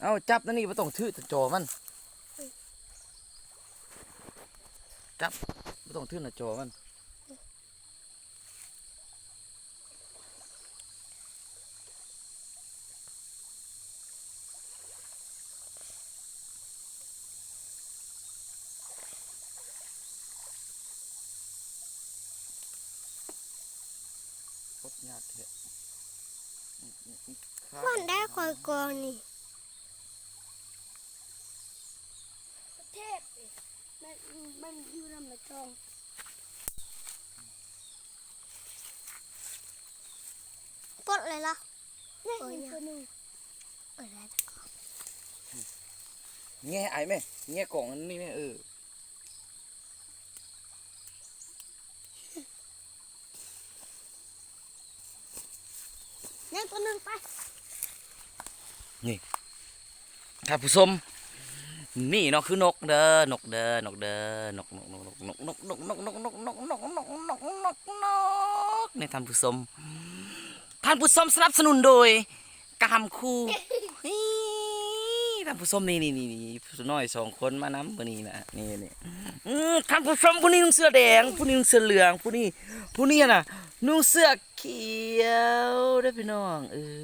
เอาจับนั่นนี่บ่ต้องถือต่จอมัน จับบ่ต้องถือหน้าจอมันพดยากเถอะมันได้คอยกองนี่ เทพมันมันอยู่ลำบากจองปลดเลยล่ะนี่เห็นตัวหนึ่งเออแล้วแง่ไอ้แม่แง่กล่องอันนี้แม่เออนี่ตัวหนึ่งไปท่านผู้ชม นี่เนาะคือนกเด้อนกเด้อนกเด้อนกนกนกนกนกนกนกนกนกนกนกนกนกนกนกนกนกในท่านผู้ชมท่านผู้ชมสนับสนุนโดยกามคูฮิท่านผู้ชมนี่นี่นี่นผู้น้อยสองคนมานำมื้นี้นะนี่นี่ท่านผู้ชมผู้นี้นุ่งเสื้อแดงผู้นี้นุ่งเสื้อเหลืองผู้นี้ผู้นี้น่ะนุ่งเสื้อเขียวเด้พี่น้องเออ